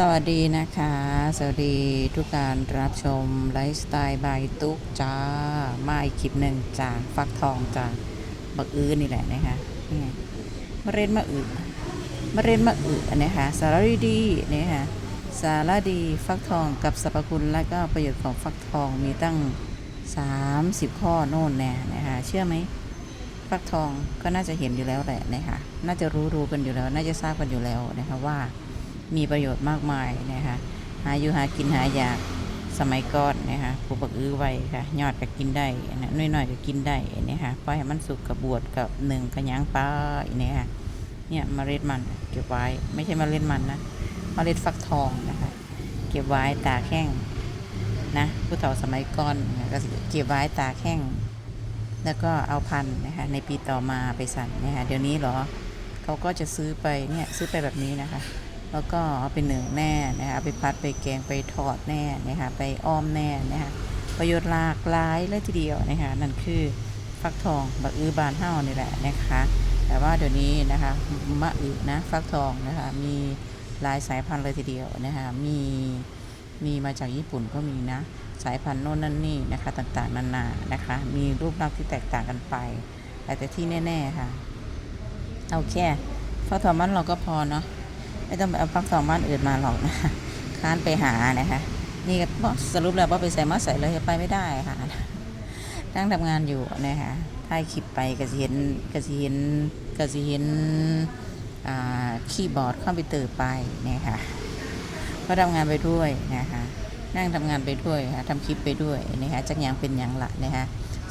สวัสดีนะคะ สวัสดีทุกการรับชมไลฟ์สไตล์บายตุ๊กจ้า มาอีกคลิปหนึ่งจากฟักทองจากบักอื้อนี่แหละนะคะนี่ไงมะเร็ดมะอึมะเร็ดมะอึนะคะสารดีนี่ค่ะสารดีฟักทองกับสรรพคุณและก็ประโยชน์ของฟักทองมีตั้ง 30 ข้อโน่นแน่นะคะเชื่อไหมฟักทองก็น่าจะเห็นอยู่แล้วแหละนะคะน่าจะรู้รู้กันอยู่แล้ว น่าจะทราบกันอยู่แล้วนะคะว่า มีประโยชน์มากมายนะคะหาอยู่หากินหายากสมัยก่อนนะคะผู้บักอื้อไว้ค่ะยอดก็กินได้นะน้อยๆก็กินได้นะคะปล่อยให้มันสุกกับบวชกับหนึ่งกระยางปลาเนี่ยค่ะเนี่ยเมล็ดมันเก็บไว้ไม่ใช่เมล็ดมันนะเมล็ดฟักทองนะคะ เก็บไว้ตาแห้งนะผู้เฒ่าสมัยก่อนนะก็เก็บไว้ตาแห้งแล้วก็เอาพันนะคะในปีต่อมาไปสั่นนะคะเดี๋ยวนี้เหรอเขาก็จะซื้อไปเนี่ยซื้อไปแบบนี้นะคะ แล้วก็เอาไปหนึ่งแน่นะคะไปพัดไปแกงไปทอดแน่นะคะไปอ้อมแน่นะคะประโยชน์หลากหลายเลยทีเดียวนะคะนั่นคือฟักทองบักอือบานเฮ้านี่แหละนะคะ แต่ว่าเดี๋ยวนี้นะคะมะอึนะฟักทองนะคะมีหลายสายพันธุ์เลยทีเดียวนะคะมีมีมาจากญี่ปุ่นก็มีนะสายพันธุ์โน่นนั่นนี่นะคะต่างๆนานานะคะ มีรูปลักษณ์ที่แตกต่างกันไปแต่แต่ที่แน่ ๆ ค่ะ เอาแค่ฟักทองมันเราก็พอเนาะ ไม่ต้องไปเอาฟักทองบ้านอื่นมาหรอกนะค้านไปหานะคะ นี่ก็บอกสรุปแล้วว่าไปใส่มาใส่เลยไปไม่ได้ค่ะ นั่งทำงานอยู่นะคะถ่ายคลิปไปก็สิเห็นก็สิเห็นก็สิเห็นคีย์บอร์ดคอมพิวเตอร์ไปนะคะก็ทำงานไปด้วยนะคะนั่งทำงานไปด้วยค่ะทำคลิปไปด้วยนะคะจักอย่างเป็นอย่างละนะคะ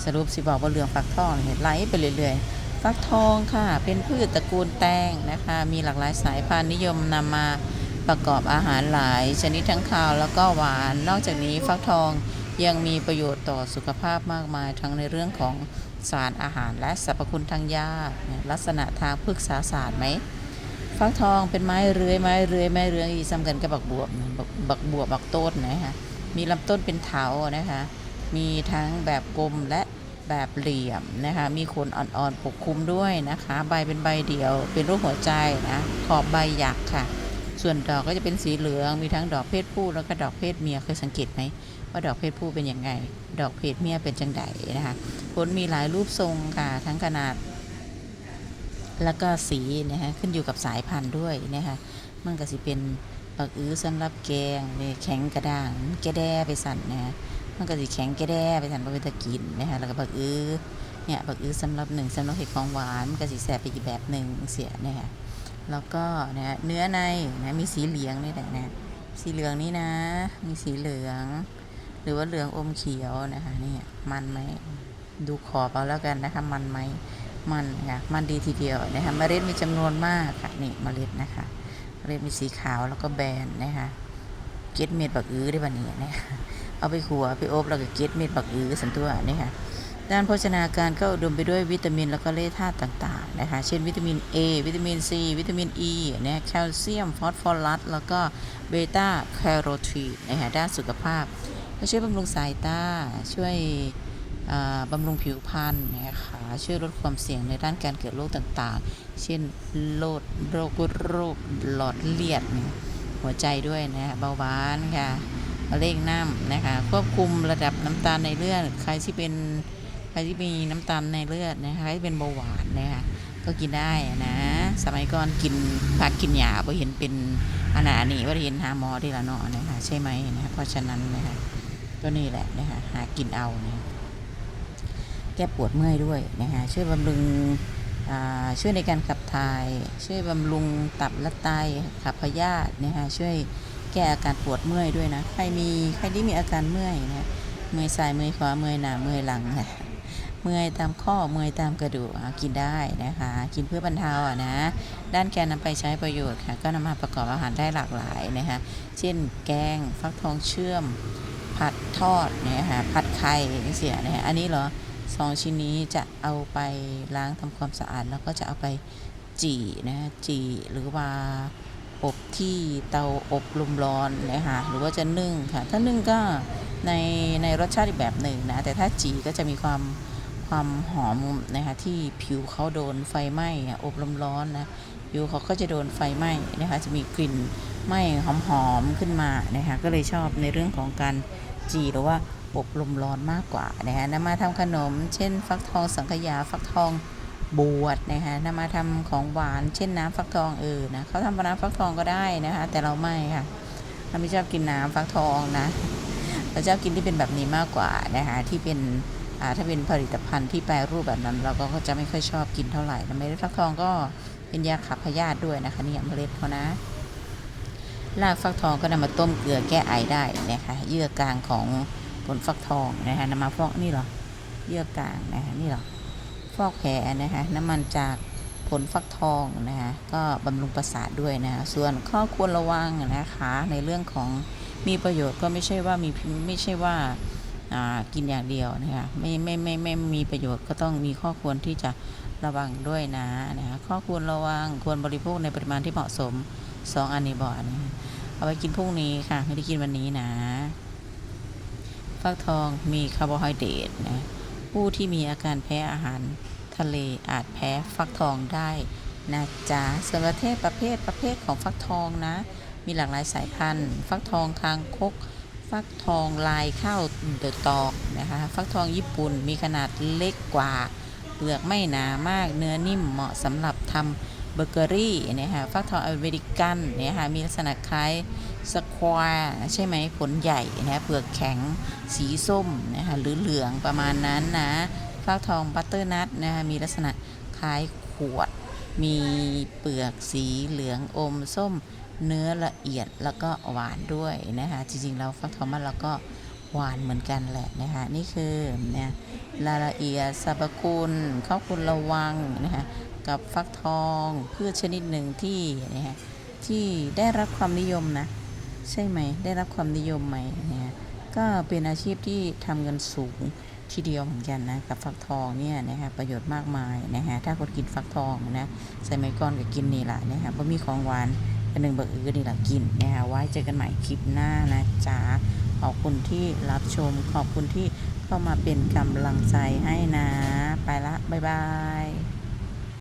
สรุปสิบอกว่าเรื่องฟักทองเนี่ยไหลไปเรื่อยๆ ฟักทองค่ะ เป็นพืชตระกูลแตงนะคะ มีหลากหลายสายพันธุ์นิยมนำมาประกอบอาหารหลายชนิดทั้งคาวแล้วก็หวาน นอกจากนี้ฟักทองยังมีประโยชน์ต่อสุขภาพมากมาย ทั้งในเรื่องของสารอาหารและสรรพคุณทางยาลักษณะทางพฤกษาศาสตร์ไหมฟักทองเป็นไม้เรือยไม้เรือยไม้เรือยอีซ้ำกันกับบักบวบนะบักบักบวบบักต้นนะคะมีลำต้นเป็นเถานะคะมีทั้งแบบกลมและ แบบเหลี่ยมนะคะ มีขนอ่อนๆปกคลุมด้วยนะคะ ใบเป็นใบเดียว เป็นรูปหัวใจนะ ขอบใบหยักค่ะ ส่วนดอกก็จะเป็นสีเหลือง มีทั้งดอกเพศผู้แล้วก็ดอกเพศเมียเคยสังเกตไหมว่าดอกเพศผู้เป็นยังไง ดอกเพศเมียเป็นจังไดนะคะผลมีหลายรูปทรงค่ะ ทั้งขนาด แล้วก็สีนะคะขึ้นอยู่กับสายพันธุ์ด้วยนะคะมันก็สิเป็นปักอื้อสำหรับแกงเนี่ยแข็งกระด้างแกแด้ไปสั่นนะมันก็สิแข็งแกแด้ไปสั่นบ่เป็นตะกินนะคะแล้วก็ปักอื้อเนี่ยปักอื้อสำหรับหนึ่งสำหรับเห็ดของหวานมันก็สิแสบไปอีกแบบหนึ่งเสียนะคะแล้วก็นะเนื้อในนะมีสีเหลืองนี่แหละนะสีเหลืองนี่นะ มีสีเหลือง หรือว่าเหลืองอมเขียวนะคะเนี่ยมันไหมดูขอบเอาแล้วกันนะคะมันไหมมันค่ะมันดีทีเดียวนะคะเมล็ดมีจำนวนมากค่ะนี่เมล็ดนะคะเมล็ดมีสีขาวแล้วก็แบนนะคะ เก็ดเม็ดบักอื้อได้บันนี้นะเอาไปขัวไปอบแล้วก็เก็ดเม็ดบักอื้อสันตัวนี่ค่ะด้านโภชนาการก็อุดมไปด้วยวิตามินแล้วก็แร่ธาตุต่างๆนะคะ เช่นวิตามิน A วิตามิน C วิตามิน E นะแคลเซียม ฟอสฟอรัส แล้วก็เบต้าแคโรทีนนะคะด้านสุขภาพ ก็ช่วยบำรุงสายตา ช่วยบำรุงผิวพรรณนะคะช่วยลดความเสี่ยงในด้านการเกิดโรคต่างๆ เช่นโรคโรคโรคหลอดเลือดเนี่ย หัวใจด้วยนะเบาหวานค่ะมะเร็งน้ำนะคะควบคุมระดับน้ำตาลในเลือดใครที่เป็นใครที่มีน้ำตาลในเลือดนะคะใครที่เป็นเบาหวานนะคะก็กินได้นะสมัยก่อนกินผักกินหญ้าพอเห็นเป็นอานานี่ว่าเห็นหาหมอที่ละเนาะนะคะใช่ไหมนะคะเพราะฉะนั้นนะคะก็นี่แหละนะคะหากินเอานะแก้ปวดเมื่อยด้วยนะคะช่วยบำรุง ช่วยในการขับถ่าย ช่วยบำรุงตับและไตขับพยาธินะคะช่วยแก้อาการปวดเมื่อยด้วยนะใครมีใครที่มีอาการเมื่อยนะเมื่อยซ้ายเมื่อยขวาเมื่อยหน้าเมื่อยหลังนะเมื่อยตามข้อเมื่อยตามกระดูกกินได้นะคะ กินเพื่อบรรเทาอะนะด้านแกนนำไปใช้ประโยชน์ค่ะก็นำมาประกอบอาหารได้หลากหลายนะคะเช่น แกงฟักทองเชื่อม ผัดทอดเนี่ยค่ะผัดไข่เสียเนี่ยอันนี้เหรอ สองชิ้นนี้จะเอาไปล้างทำความสะอาด แล้วก็จะเอาไปจี่นะจี่หรือว่าอบที่เตาอบลมร้อนนะคะหรือว่าจะนึ่งค่ะถ้านึ่งก็ในในรสชาติอีกแบบหนึ่งนะแต่ถ้าจี่ก็จะมีความความหอมนะคะที่ผิวเขาโดนไฟไหม้อบลมร้อนนะอยู่เขาก็จะโดนไฟไหม้นะคะจะมีกลิ่นไหม้หอมๆขึ้นมานะคะก็เลยชอบในเรื่องของการจีหรือว่า อบลมร้อนมากกว่านะคะนำมาทำขนม เช่น ฟักทองสังขยาฟักทองบวชนะคะนำมาทำของหวาน เช่นน้ำฟักทองเออนะเขาทำน้ำฟักทองก็ได้นะคะ แต่เราไม่ค่ะเราไม่ชอบกินน้ำฟักทองนะเราชอบกินที่เป็นแบบนี้มากกว่านะคะที่เป็นถ้าเป็นผลิตภัณฑ์ที่แปรรูปแบบนั้น เราก็จะไม่ค่อยชอบกินเท่าไหร่แล้วเมล็ดฟักทองก็เป็นยาขับพยาธิด้วยนะคะเนี่ยเมล็ดเขานะรากฟักทองก็นำมาต้มเกลือแก้ไอได้นะคะเยื่อกลางของ ลฟักทองนะคะนำมาฟอกนี่เหรอเยื่อกลางนะคะนี่เหรอฟอกแผลนะคะน้ำมันจากผลฟักทองนะคะก็บำรุงประสาทด้วยนะะส่วนข้อควรระวังนะคะในเรื่องของมีประโยชน์ก็ไม่ใช่ว่ามีไม่ใช่ว่ากินอย่างเดียวนะคะไม่ไม่ไม่ไม่มีประโยชน์ก็ต้องมีข้อควรที่จะระวังด้วยนะนะคะข้อควรระวังควรบริโภคในปริมาณที่เหมาะสมสองอันนี้บอกนะะเอาไปกินพรุ่งนี้ค่ะ ไม่ได้กินวันนี้นะ ฟักทองมีคาร์โบไฮเดรตนะผู้ที่มีอาการแพ้อาหารทะเลอาจแพ้ฟักทองได้นะจ๊ะส่วนประเภทประเภทประเภทของฟักทองนะ มีหลากหลายสายพันธุ์ ฟักทองคางคก ฟักทองลายข้าวเดอะตอกนะคะฟักทองญี่ปุ่นมีขนาดเล็กกว่าเปลือกไม่หนามากเนื้อนิ่มเหมาะสำหรับทำ เบเกอรี่นะคะฟักทองอเมริกันเนี่ยค่ะมีลักษณะคล้ายสควอใช่ไหมผลใหญ่นะเปลือกแข็งสีส้มนะคะหรือเหลืองประมาณนั้นนะฟักทองบัตเตอร์นัทนะคะมีลักษณะคล้ายขวด มีเปลือกสีเหลืองอมส้มเนื้อละเอียดแล้วก็หวานด้วยนะคะจริงๆแล้วฟักทองมันเราก็หวานเหมือนกันแหละนะคะนี่คือเนี่ยรายละเอียดสรรพคุณข้อคุณระวังนะคะ กับฟักทองพืชชนิดหนึ่งที่นะคะที่ได้รับความนิยมนะ ใช่ไหมได้รับความนิยมไหมเนี่ยก็เป็นอาชีพที่ทำเงินสูงทีเดียวเหมือนกันนะกับฟักทองเนี่ยนะคะประโยชน์มากมายนะฮะถ้าคนกินฟักทองนะใส่ไม้ก้อนก็กินนี่แหละนะคะเพราะมีของหวานเป็นหนึ่งเบอร์อือนี่แหละกินนะคะไว้เจอกันใหม่คลิปหน้านะจ๊ะขอบคุณที่รับชมขอบคุณที่เข้ามาเป็นกำลังใจให้นะ ไปละ บ๊ายบาย